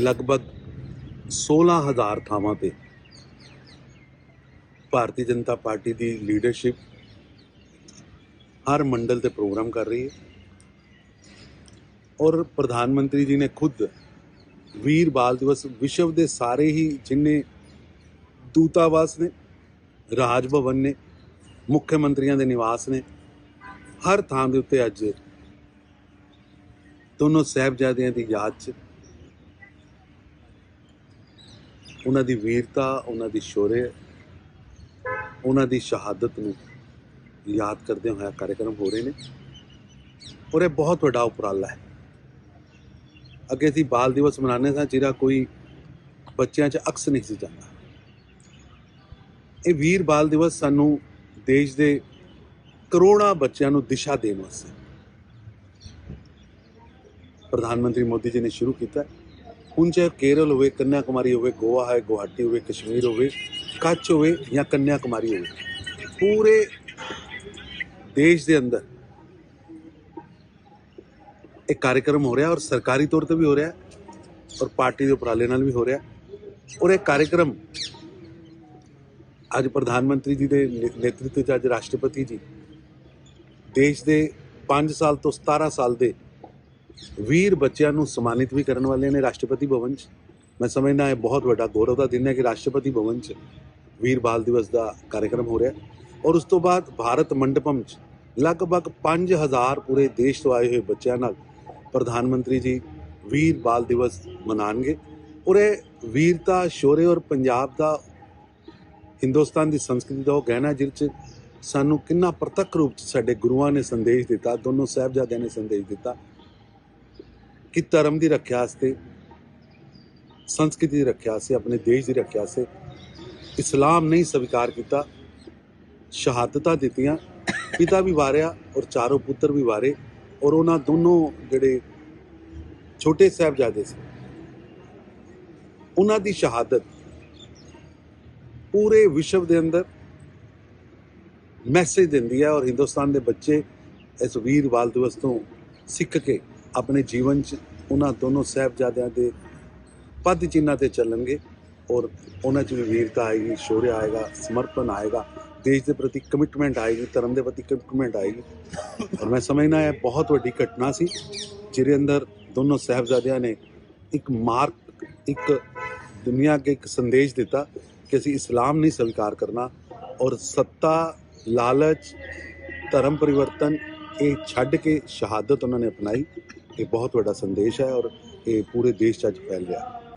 ਲਗਭਗ 16000 ਥਾਵਾਂ ਤੇ ਭਾਰਤੀ ਜਨਤਾ ਪਾਰਟੀ ਦੀ ਲੀਡਰਸ਼ਿਪ ਹਰ ਮੰਡਲ ਤੇ ਪ੍ਰੋਗਰਾਮ ਕਰ ਰਹੀ ਹੈ। ਔਰ ਪ੍ਰਧਾਨ ਮੰਤਰੀ ਜੀ ਨੇ ਖੁਦ ਵੀਰ ਬਾਲ ਦਿਵਸ ਵਿਸ਼ਵ ਦੇ ਸਾਰੇ ਹੀ ਜਿੰਨੇ ਦੂਤਾਵਾਸ ਨੇ ਰਾਜ ਭਵਨ ਨੇ, ਮੁੱਖ ਮੰਤਰੀਆਂ ਦੇ ਨਿਵਾਸ ਨੇ, ਹਰ ਥਾਂ ਦੇ ਉੱਤੇ ਅੱਜ ਦੋਨੋਂ ਸਾਹਿਬਜ਼ਾਦਿਆਂ ਦੀ ਯਾਦ 'ਚ ਉਹਨਾਂ ਦੀ ਵੀਰਤਾ, ਉਹਨਾਂ ਦੀ ਸ਼ੌਰਯ ਉਹਨਾਂ ਦੀ ਸ਼ਹਾਦਤ ਨੂੰ ਯਾਦ ਕਰਦੇ ਹੋਇਆ ਕਾਰਜਕ੍ਰਮ ਹੋ ਰਹੇ ਨੇ ਔਰ ਇਹ ਬਹੁਤ ਵੱਡਾ ਉਪਰਾਲਾ ਹੈ। ਅੱਗੇ ਅਸੀਂ ਬਾਲ ਦਿਵਸ ਮਨਾਉਂਦੇ ਸਾਂ ਜਿਹੜਾ ਕੋਈ ਬੱਚਿਆਂ 'ਚ ਅਕਸ ਨਹੀਂ ਸੀ ਜਾਂਦਾ। ਇਹ ਵੀਰ ਬਾਲ ਦਿਵਸ ਸਾਨੂੰ ਦੇਸ਼ ਦੇ ਕਰੋੜਾਂ ਬੱਚਿਆਂ ਨੂੰ ਦਿਸ਼ਾ ਦੇਣ ਵਾਸਤੇ ਪ੍ਰਧਾਨ ਮੰਤਰੀ ਮੋਦੀ ਜੀ ਨੇ ਸ਼ੁਰੂ ਕੀਤਾ ਹੁਣ ਚਾਹੇ ਕੇਰਲ ਹੋਵੇ ਕੰਨਿਆ ਕੁਮਾਰੀ ਹੋਵੇ, ਗੋਆ ਹੈ, ਗੁਹਾਟੀ ਹੋਵੇ, ਕਸ਼ਮੀਰ ਹੋਵੇ, ਕੱਚ ਹੋਵੇ ਜਾਂ ਕੰਨਿਆ ਕੁਮਾਰੀ ਹੋਵੇ, ਪੂਰੇ ਦੇਸ਼ ਦੇ ਅੰਦਰ ਇਹ ਕਾਰਜਕ੍ਰਮ ਹੋ ਰਿਹਾ ਔਰ ਸਰਕਾਰੀ ਤੌਰ ਤੇ ਵੀ ਹੋ ਰਿਹਾ ਔਰ ਪਾਰਟੀ ਦੇ ਉਪਰਾਲੇ ਨਾਲ ਵੀ ਹੋ ਰਿਹਾ ਔਰ ਇਹ ਕਾਰਜਕ੍ਰਮ ਅੱਜ ਪ੍ਰਧਾਨ ਮੰਤਰੀ ਜੀ ਦੇ ਨੇਤਰਤਵ 'ਚ ਅੱਜ ਰਾਸ਼ਟਰਪਤੀ ਜੀ ਦੇਸ਼ ਦੇ 5 ਸਾਲ ਤੋਂ 17 ਸਾਲ ਦੇ ਵੀਰ ਬੱਚਿਆਂ ਨੂੰ ਸਨਮਾਨਿਤ ਵੀ ਕਰਨ ਵਾਲੇ ਨੇ ਰਾਸ਼ਟਰਪਤੀ ਭਵਨ 'ਚ। ਮੈਂ ਸਮਝਦਾ ਇਹ ਬਹੁਤ ਵੱਡਾ ਗੌਰਵ ਦਾ ਦਿਨ ਹੈ ਕਿ ਰਾਸ਼ਟਰਪਤੀ ਭਵਨ 'ਚ ਵੀਰ ਬਾਲ ਦਿਵਸ ਦਾ ਕਾਰਜਕ੍ਰਮ ਹੋ ਰਿਹਾ। ਔਰ ਉਸ ਤੋਂ ਬਾਅਦ ਭਾਰਤ ਮੰਡਪਮ 'ਚ ਲਗਭਗ 5000 ਪੂਰੇ ਦੇਸ਼ ਤੋਂ ਆਏ ਹੋਏ ਬੱਚਿਆਂ ਨਾਲ ਪ੍ਰਧਾਨ ਮੰਤਰੀ ਜੀ ਵੀਰ ਬਾਲ ਦਿਵਸ ਮਨਾਣਗੇ। ਔਰ ਇਹ ਵੀਰਤਾ, ਸ਼ੋਰੇ ਔਰ ਪੰਜਾਬ ਦਾ ਹਿੰਦੁਸਤਾਨ ਦੀ ਸੰਸਕ੍ਰਿਤੀ ਦਾ ਉਹ ਗਹਿਣਾ ਜਿਸ 'ਚ ਸਾਨੂੰ ਕਿੰਨਾ ਪ੍ਰਤੱਖ ਰੂਪ 'ਚ ਸਾਡੇ ਗੁਰੂਆਂ ਨੇ ਸੰਦੇਸ਼ ਦਿੱਤਾ, ਦੋਨੋਂ ਸਾਹਿਬਜ਼ਾਦਿਆਂ ਨੇ ਸੰਦੇਸ਼ ਦਿੱਤਾ। ਕਿ ਧਰਮ ਦੀ ਰੱਖਿਆ ਵਾਸਤੇ, ਸੰਸਕ੍ਰਿਤੀ ਦੀ ਰੱਖਿਆ ਵਾਸਤੇ, ਆਪਣੇ ਦੇਸ਼ ਦੀ ਰੱਖਿਆ ਵਾਸਤੇ ਇਸਲਾਮ ਨਹੀਂ ਸਵੀਕਾਰ ਕੀਤਾ, ਸ਼ਹਾਦਤਾਂ ਦਿੱਤੀਆਂ, ਪਿਤਾ ਵੀ ਵਾਰਿਆ ਔਰ ਚਾਰੋਂ ਪੁੱਤਰ ਵੀ ਵਾਰੇ ਔਰ ਉਹਨਾਂ ਦੋਨੋਂ ਜਿਹੜੇ ਛੋਟੇ ਸਾਹਿਬਜ਼ਾਦੇ ਸੀ, ਉਹਨਾਂ ਦੀ ਸ਼ਹਾਦਤ ਪੂਰੇ ਵਿਸ਼ਵ ਦੇ ਅੰਦਰ ਮੈਸੇਜ ਦਿੰਦੀ ਹੈ ਔਰ ਹਿੰਦੁਸਤਾਨ ਦੇ ਬੱਚੇ ਇਸ ਵੀਰ ਬਾਲ ਦਿਵਸ ਤੋਂ ਸਿੱਖ ਕੇ ਆਪਣੇ ਜੀਵਨ 'ਚ ਉਹਨਾਂ ਦੋਨੋਂ ਸਾਹਿਬਜ਼ਾਦਿਆਂ ਦੇ ਪਦ ਚਿੰਨਾਂ ਤੇ ਚੱਲਣਗੇ ਔਰ ਉਹਨਾਂ 'ਚ ਵੀ ਵੀਰਤਾ ਆਏਗੀ ਸ਼ੌਰਯ ਆਏਗਾ, ਸਮਰਪਣ ਆਏਗਾ, ਦੇਸ਼ ਦੇ ਪ੍ਰਤੀ ਕਮਿਟਮੈਂਟ ਆਏਗੀ, ਧਰਮ ਦੇ ਪ੍ਰਤੀ ਕਮਿਟਮੈਂਟ ਆਏਗੀ। ਔਰ ਮੈਂ ਸਮਝਣਾ ਇਹ ਬਹੁਤ ਵੱਡੀ ਘਟਨਾ ਸੀ, ਜਿਹਦੇ ਅੰਦਰ ਦੋਨੋਂ ਸਾਹਿਬਜ਼ਾਦਿਆਂ ਨੇ ਇੱਕ ਮਾਰਕ, ਇੱਕ ਦੁਨੀਆ ਅੱਗੇ ਇੱਕ ਸੰਦੇਸ਼ ਦਿੱਤਾ ਕਿ ਅਸੀਂ ਇਸਲਾਮ ਨਹੀਂ ਸਵੀਕਾਰ ਕਰਨਾ ਔਰ ਸੱਤਾ, ਲਾਲਚ, ਧਰਮ ਪਰਿਵਰਤਨ ਇਹ ਛੱਡ ਕੇ ਸ਼ਹਾਦਤ ਉਹਨਾਂ ਨੇ ਅਪਣਾਈ। ਇਹ ਬਹੁਤ ਵੱਡਾ ਸੰਦੇਸ਼ ਹੈ ਔਰ ਇਹ ਪੂਰੇ ਦੇਸ਼ 'ਚ ਅੱਜ ਫੈਲ ਰਿਹਾ